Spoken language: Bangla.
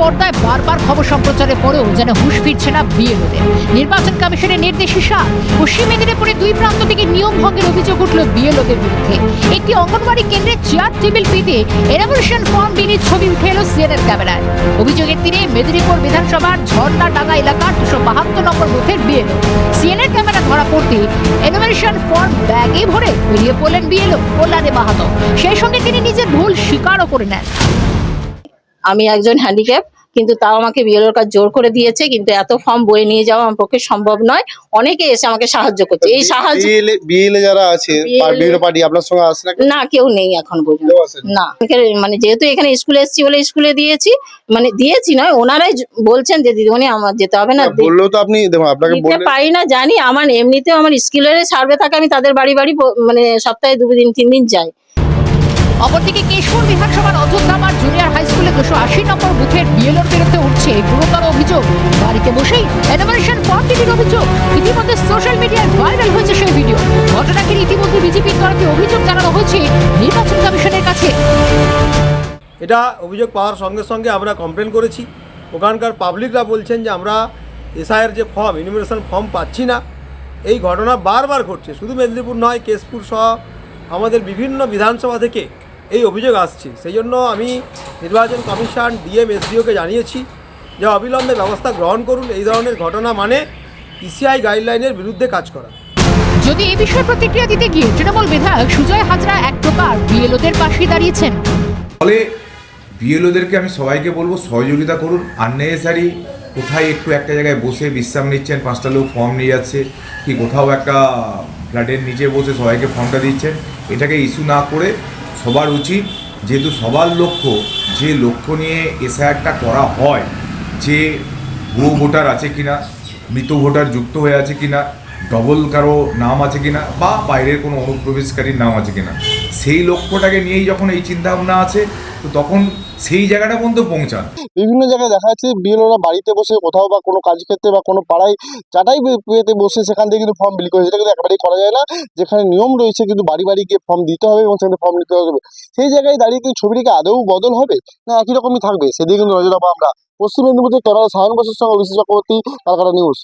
পর্দায় বারবার খবর সম্প্রচারের পরেও যেন হুশ ফিরছে না বিএলওদের। নির্বাচন কমিশনের নির্দেশে সার পশ্চিম মেদিনীপুরে দুই প্রান্ত থেকে নিয়ম ভঙ্গের অভিযোগ উঠল বিএলওদের বিরুদ্ধে। একটি অঙ্গনবাড়ি কেন্দ্রের চেয়ার টেবিল পেতে এনামোলেশন ফর্ম বিলির ছবি উঠে এলো সিএনএর ক্যামেরায়। অভিযোগের তীরে মেদিনীপুর বিধানসভার ঝর্ণাডাঙ্গা এলাকার দুশো বাহাত্তর নম্বর বুথের বিএলও। সিএনএর ক্যামেরা ধরা পড়তে এনোভেশন ফর্ম ব্যাগে ভরে বেরিয়ে পড়লেন বিএলও কল্যাণে বাহাতো সেই সঙ্গে তিনি নিজের ভুল স্বীকারও করে নেন। আমি একজন হ্যান্ডিক্যাপ কিন্তু তাও আমাকে বিএলওর কাজ জোর করে দিয়েছে কিন্তু এত ফর্ম বয়ে নিয়ে যাওয়া আমার পক্ষে সম্ভব নয়। অনেকে এসে আমাকে সাহায্য করছে। এই সাহায্য বিএলএ যারা আছে পার্টি আপনার সঙ্গে আসে না না কেউ নেই এখন পর্যন্ত। না মানে যেহেতু এখানে স্কুলে এসেছি বলে স্কুলে দিয়েছি মানে দিয়েছি নয় ওনারাই বলছেন যে দিদিমণি আমার যেতে হবে না বলল তো আপনি আপনাকে বললে পারি না জানি আমার এমনিতেও আমার স্কুলের সার্ভে থাকে আমি তাদের বাড়ি বাড়ি মানে সপ্তাহে দুদিন তিন দিন যাই। অপরদিকে কেশপুর বিধানসভার অযোধ্যামার জুনিয়র হাই স্কুলে দুশো আশি নম্বর বুথের বিএলওর বিরুদ্ধে উঠছে গুরুতর অভিযোগ। বাড়িতে বসেই এনোভেশন ফর্ম বিলির অভিযোগ। ইতিমধ্যে সোশ্যাল মিডিয়ায় ভাইরাল হয়েছে সেই ভিডিও ঘটনাকে ইতিমধ্যে বিজেপির তরফে অভিযোগ জানানো হয়েছে নির্বাচন কমিশনের কাছে। এটা অভিযোগ পাওয়ার সঙ্গে সঙ্গে আমরা কমপ্লেন করেছি। ওখানকার পাবলিকরা বলছেন যে আমরা এসআইয়ের যে ফর্ম ইনুমিনেশন ফর্ম পাচ্ছি না। এই ঘটনা বারবার ঘটছে। শুধু মেদিনীপুর নয়, কেশপুর সহ আমাদের বিভিন্ন বিধানসভা থেকে এই অভিযোগ আসছে। সেই জন্য আমি নির্বাচন কমিশন ডিএম এসডিওকে জানিয়েছি যে অবিলম্বে ব্যবস্থা গ্রহণ করুন। এই ধরনের ঘটনা মানে ইসিআই গাইডলাইনের বিরুদ্ধে কাজ করা। যদি এই বিষয়ে প্রতিক্রিয়া দিতে গিয়ে তৃণমূল বিধায়ক সুজয় হাজরা এক প্রকার বিএলওদের পাশে দাঁড়িয়েছেন। ফলে বিএলওদেরকে আমি সবাইকে বলব সহযোগিতা করুন। আননেসারি কোথায় একটু একটা জায়গায় বসে বিশ্রাম নিচ্ছেন পাঁচটা লোক ফর্ম নিয়ে যাচ্ছে কি কোথাও একটা ফ্ল্যাটের নিচে বসে সবাইকে ফর্মটা দিচ্ছেন এটাকে ইস্যু না করে সবার উচিত যেহেতু সবার লক্ষ্য যে লক্ষ্য নিয়ে এসআইআরটা করা হয় যে ভুয়ো ভোটার আছে কিনা, মৃত ভোটার যুক্ত হয়ে আছে কিনা ডবল কারও নাম আছে কিনা বা বাইরের কোনো অনুপ্রবেশকারীর নাম আছে কিনা, সেই লক্ষ্যটাকে নিয়েই যখন এই চিন্তাভাবনা আছে, তো তখন সেই জায়গাটা পর্যন্ত পৌঁছান। বিভিন্ন জায়গায় দেখা যাচ্ছে বিএলওরা বাড়িতে বসে কোথাও বা কোনো কাজক্ষেত্রে বা কোনো পাড়ায় চাটাই পেতে বসে সেখান থেকে কিন্তু ফর্ম বিলি করে, সেটা কিন্তু একেবারেই করা যায় না। যেখানে নিয়ম রয়েছে কিন্তু বাড়ি বাড়ি গিয়ে ফর্ম দিতে হবে এবং সেখানে ফর্ম নিতে হবে। সেই জায়গায় দাঁড়িয়ে কি ছবিটিকে আদৌ বদল হবে না একই রকমই থাকবে? সেদিকে কিন্তু নজর রাখব আমরা। পশ্চিম মেদিনীপুর থেকে ক্যামেরা সায়ন বসুর সঙ্গে অভিষেক চক্রবর্তী কালকাটা নিউজ